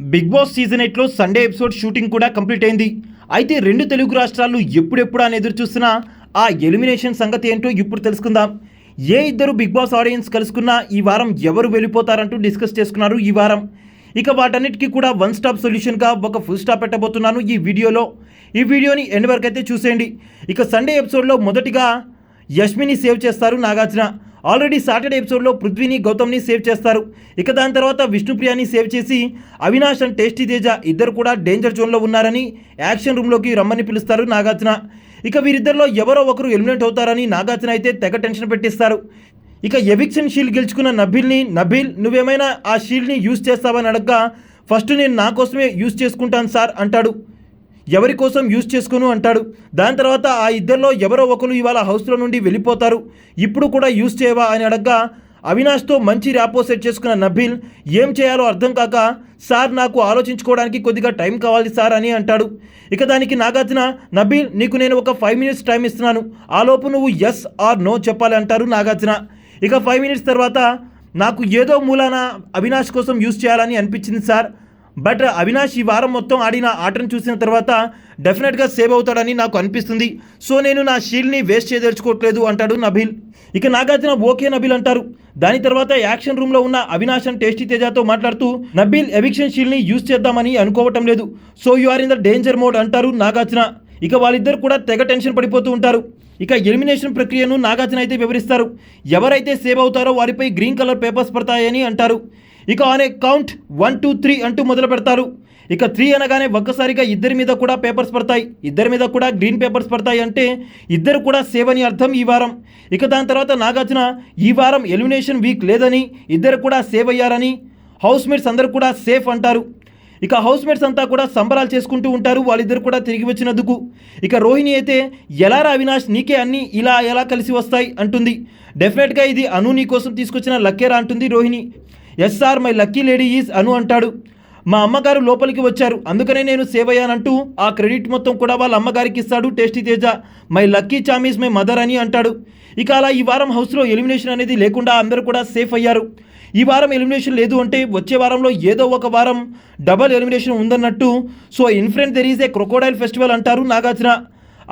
Big Boss season ఎయిట్లో Sunday episode shooting కూడా complete అయింది. అయితే రెండు తెలుగు రాష్ట్రాలు ఎప్పుడెప్పుడు అని ఎదురు చూస్తున్నా ఆ ఎలిమినేషన్ సంగతి ఏంటో ఇప్పుడు తెలుసుకుందాం. ఏ ఇద్దరు బిగ్ బాస్ ఆడియన్స్ కలుసుకున్నా ఈ వారం ఎవరు వెళ్ళిపోతారంటూ డిస్కస్ చేసుకున్నారు ఈ వారం. ఇక వాటన్నిటికీ కూడా వన్ స్టాప్ సొల్యూషన్గా ఒక ఫుల్ స్టాప్ పెట్టబోతున్నాను ఈ వీడియోలో. ఈ వీడియోని ఎండ్ వరకు అయితే చూసేయండి. ఇక సండే ఎపిసోడ్లో మొదటిగా యష్మిని సేవ్ చేస్తారు నాగార్జున. ఆల్రెడీ సాటర్డే ఎపిసోడ్లో పృథ్వీని గౌతమ్ని సేవ్ చేస్తారు. ఇక దాని తర్వాత విష్ణుప్రియాని సేవ్ చేసి అవినాష్ అండ్ టేస్టీ తేజ ఇద్దరు కూడా డేంజర్ జోన్లో ఉన్నారని యాక్షన్ రూమ్లోకి రమ్మని పిలుస్తారు నాగార్జున. ఇక వీరిద్దరిలో ఎవరో ఒకరు ఎలిమినేట్ అవుతారని నాగార్జున అయితే తెగ టెన్షన్ పెట్టిస్తారు. ఇక ఎవిక్షన్ షీల్డ్ గెలుచుకున్న నబిల్ని నబిల్ నువ్వేమైనా ఆ షీల్డ్ని యూజ్ చేస్తావని అడగ్గా ఫస్ట్ నేను నా కోసమే యూజ్ చేసుకుంటాను సార్ అంటాడు. ఎవరి కోసం యూజ్ చేసుకోను అంటాడు. దాని తర్వాత ఆ ఇద్దరిలో ఎవరో ఒకరు ఇవాళ హౌస్లో నుండి వెళ్ళిపోతారు. ఇప్పుడు కూడా యూజ్ చేయవా అని అడగ్గా అవినాష్తో మంచి ర్యాపో సెట్ చేసుకున్న నబీల్ ఏం చేయాలో అర్థం కాక సార్ నాకు ఆలోచించుకోవడానికి కొద్దిగా టైం కావాలి సార్ అని అంటాడు. ఇక దానికి నాగార్జున నబీల్ నీకు నేను ఒక ఫైవ్ మినిట్స్ టైం ఇస్తున్నాను. ఆలోపు నువ్వు ఎస్ ఆర్ నో చెప్పాలి అంటారు నాగార్జున. ఇక ఫైవ్ మినిట్స్ తర్వాత నాకు ఏదో మూలాన అవినాష్ కోసం యూజ్ చేయాలని అనిపించింది సార్. బట్ అవినాష్ ఈ వారం మొత్తం ఆడిన ఆటను చూసిన తర్వాత డెఫినెట్గా సేవ్ అవుతాడని నాకు అనిపిస్తుంది. సో నేను నా షీల్డ్ని వేస్ట్ చేయదలుచుకోవట్లేదు అంటాడు నబీల్. ఇక నాగార్జున ఓకే నబీల్ అంటారు. దాని తర్వాత యాక్షన్ రూమ్లో ఉన్న అవినాష్ అండ్ టేస్టీ తేజాతో మాట్లాడుతూ నబీల్ ఎవిక్షన్ షీల్డ్ని యూజ్ చేద్దామని అనుకోవటం లేదు. So you are in the danger mode అంటారు నాగార్జున. ఇక వాళ్ళిద్దరు కూడా తెగ టెన్షన్ పడిపోతూ ఉంటారు. ఇక ఎలిమినేషన్ ప్రక్రియను నాగార్జున అయితే వివరిస్తారు. ఎవరైతే సేవ్ అవుతారో వారిపై గ్రీన్ కలర్ పేపర్స్ పడతాయని అంటారు. ఇక on count one two three అంటూ మొదలు పెడతారు. ఇక త్రీ అనగానే ఒక్కసారిగా ఇద్దరి మీద కూడా పేపర్స్ పడతాయి. ఇద్దరి మీద కూడా గ్రీన్ పేపర్స్ పడతాయి అంటే ఇద్దరు కూడా సేవ్ అని అర్థం ఈ వారం. ఇక దాని తర్వాత నాగార్జున ఈ వారం ఎలిమినేషన్ వీక్ లేదని ఇద్దరు కూడా సేవ్ అయ్యారని హౌస్మేట్స్ అందరూ కూడా సేఫ్ అంటారు. ఇక హౌస్మేట్స్ అంతా కూడా సంబరాలు చేసుకుంటూ ఉంటారు. వాళ్ళిద్దరు కూడా తిరిగి వచ్చినందుకు. ఇక రోహిణి అయితే ఎలా రా అవినాష్ నీకే అన్నీ ఇలా ఎలా కలిసి వస్తాయి అంటుంది. డెఫినెట్గా ఇది అను నీ కోసం తీసుకొచ్చిన లక్కేరా అంటుంది Rohini. SR my lucky lady is Anu అంటాడు. మా అమ్మగారు లోపలికి వచ్చారు. అందుకనే నేను సేవ్ అయ్యానంటూ ఆ క్రెడిట్ మొత్తం కూడా వాళ్ళ అమ్మగారికి ఇస్తాడు tasty Teja. My lucky charm is my mother అని అంటాడు. ఇక అలా ఈ వారం హౌస్లో ఎలిమినేషన్ అనేది లేకుండా అందరూ కూడా సేఫ్ అయ్యారు. ఈ వారం ఎలిమినేషన్ లేదు అంటే వచ్చే వారంలో ఏదో ఒక వారం double elimination ఉందన్నట్టు so in front there is a crocodile festival అంటారు Nagarjuna.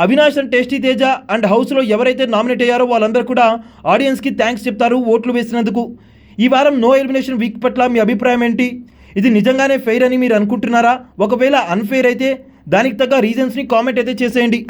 Avinash and tasty Teja and హౌస్లో ఎవరైతే నామినేట్ అయ్యారో వాళ్ళందరూ కూడా ఆడియన్స్కి థ్యాంక్స్ చెప్తారు ఓట్లు వేసినందుకు. ఈ వారం నో ఎలిమినేషన్ వీక్ పట్ల మీ అభిప్రాయం ఏంటి? ఇది నిజంగానే ఫెయిర్ అని మీరు అనుకుంటున్నారా? ఒకవేళ అన్ఫెయిర్ అయితే దానికి తగ్గ రీజన్స్ని కామెంట్ అయితే చేసేయండి.